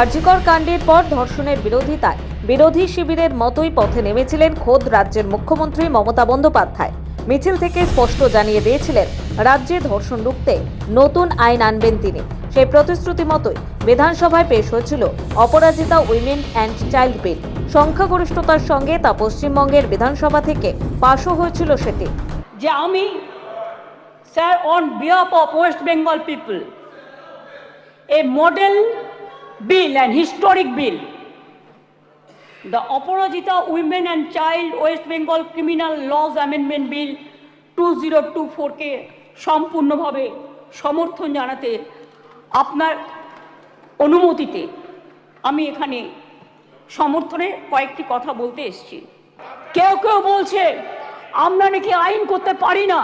আরজিকর কাণ্ডের পর ধর্ষণের বিরোধিতায় বিরোধী শিবিরের মতোই পথে নেমেছিলেন খোদ রাজ্যের মুখ্যমন্ত্রী মমতা বন্দ্যোপাধ্যায়। মিছিল থেকে স্পষ্ট জানিয়ে দিয়েছিলেন, রাজ্যে ধর্ষণ রুখতে নতুন আইন আনবেন তিনি। সেই প্রতিশ্রুতি মতোই বিধানসভায় পেশ হয়েছিল Aparajita women and child bill. সংখ্যাগরিষ্ঠতার সঙ্গে তা পশ্চিমবঙ্গের বিধানসভা থেকে পাশও হয়েছিল সেটি। যে আমি, sir on behalf of West Bengal people a model bill and historic bill the Aparajita women and child West Bengal criminal laws amendment bill two zero two ফোরকে সম্পূর্ণভাবে সমর্থন জানাতে আপনার অনুমতিতে আমি এখানে সমর্থনে কয়েকটি কথা বলতে এসেছি। কেউ কেউ বলছে, আমরা নাকি আইন করতে পারি না।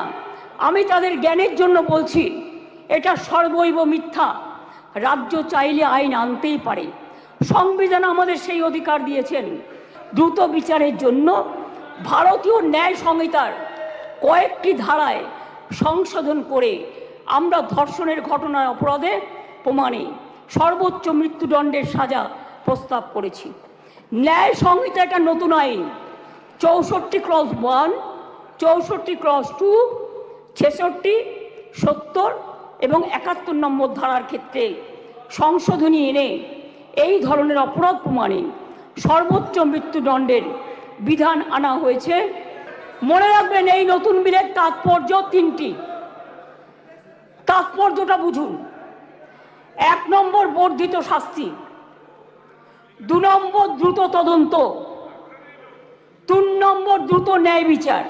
আমি তাদের জ্ঞানের জন্য বলছি, এটা সর্বৈব মিথ্যা। রাজ্য চাইলে আইন আনতেই পারে। সংবিধান আমাদের সেই অধিকার দিয়েছেন। দ্রুত বিচারের জন্য ভারতীয় ন্যায় সংহিতার কয়েকটি ধারায় সংশোধন করে আমরা ধর্ষণের ঘটনার অপরাধে প্রমাণে সর্বোচ্চ মৃত্যুদণ্ডের সাজা প্রস্তাব করেছি। ন্যায় সংহিতা একটা নতুন আইন। চৌষট্টি ক্রস ওয়ান, চৌষট্টি ক্রস টু, ছেষট্টি, সত্তর এবং একাত্তর নম্বর ধারার ক্ষেত্রে সংশোধনী এনে এই ধরনের অপরাধ প্রমাণে সর্বোচ্চ মৃত্যুদণ্ডের বিধান আনা হয়েছে। মনে রাখবেন এই নতুন বিলের তাৎপর্য তিনটি। তাৎপর্যটা বুঝুন। এক নম্বর বর্ধিত শাস্তি, দু নম্বর দ্রুত তদন্ত, তিন নম্বর দ্রুত ন্যায় বিচার।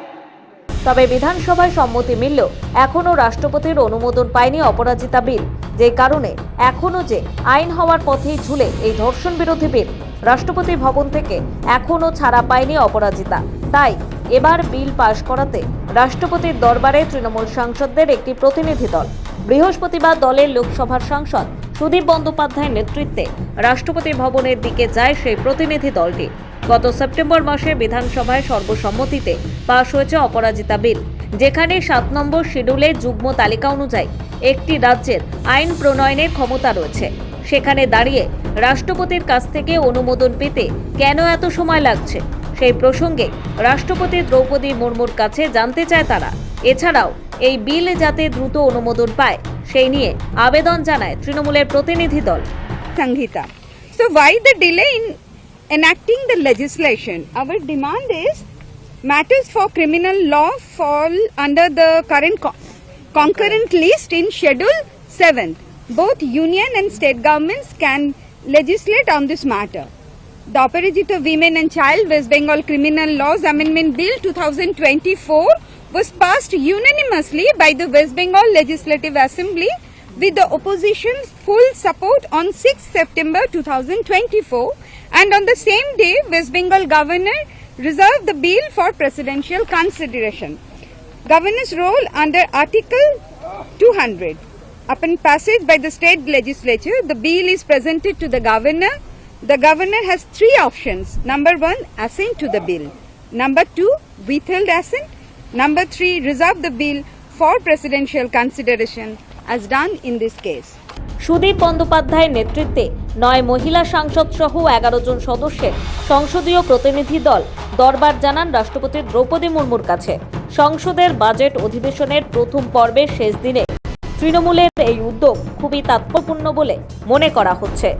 তবে বিধানসভায় সম্মতি মিললেও এখনও রাষ্ট্রপতির অনুমোদন পায়নি অপরাজিতা বিল, যে কারণে এখনও যে আইন হওয়ার পথেই ঝুলে এই ধর্ষণ বিরোধী বিল। রাষ্ট্রপতি ভবন থেকে এখনও ছাড়া পায়নি অপরাজিতা। তাই এবার বিল পাশ করাতে রাষ্ট্রপতির দরবারে তৃণমূল সাংসদদের একটি প্রতিনিধি দল। বৃহস্পতিবার দলের লোকসভার সাংসদ সুদীপ বন্দ্যোপাধ্যায়ের নেতৃত্বে রাষ্ট্রপতি ভবনের দিকে যায় সেই প্রতিনিধি দলটি। গত সেপ্টেম্বর মাসে বিধানসভায় সর্বসম্মতিতে পাশ হয়েছে অপরাজিতা বিল, যেখানে সাত নম্বর শিডিউলে যুগ্ম তালিকা অনুযায়ী একটি রাজ্যের আইন প্রণয়নের ক্ষমতা রয়েছে। সেখানে দাঁড়িয়ে রাষ্ট্রপতির কাছ থেকে অনুমোদন পেতে কেন এত সময় লাগছে? সেই প্রসঙ্গে রাষ্ট্রপতি দ্রৌপদী মুর্মুর কাছে জানতে চায় তারা। এছাড়াও এই বিল যাতে দ্রুত অনুমোদন পায়, সেই নিয়ে আবেদন জানায় তৃণমূলের প্রতিনিধি দল। সংহিতা So why the delay in enacting the legislation? Our demand is matters for criminal law fall under the current co- concurrent list in Schedule 7. Both union and state governments can legislate on this matter. The Operative Women and Child West Bengal Criminal Laws Amendment Bill 2024 was passed unanimously by the West Bengal Legislative Assembly with the opposition's full support on 6 September 2024 and on the same day West Bengal governor reserved the bill for presidential consideration. Governor's role under Article 200. Upon passage by the state legislature, the bill is presented to the governor. The governor has three options. Number one, assent to the bill. Number two, withhold assent. Number three, reserve the bill for presidential consideration as done in this case. Sudip বন্দ্যোপাধ্যায়ের নেতৃত্বে নয় মহিলা সাংসদ সহ এগারো জন সদস্যের সংসদীয় প্রতিনিধি দল দরবার জানান রাষ্ট্রপতি দ্রৌপদী মুর্মুর কাছে। সংসদের বাজেট অধিবেশনের প্রথম পর্বের শেষ দিনে তৃণমূলের এই উদ্যোগ খুবই তাৎপর্যপূর্ণ বলে মনে করা হচ্ছে।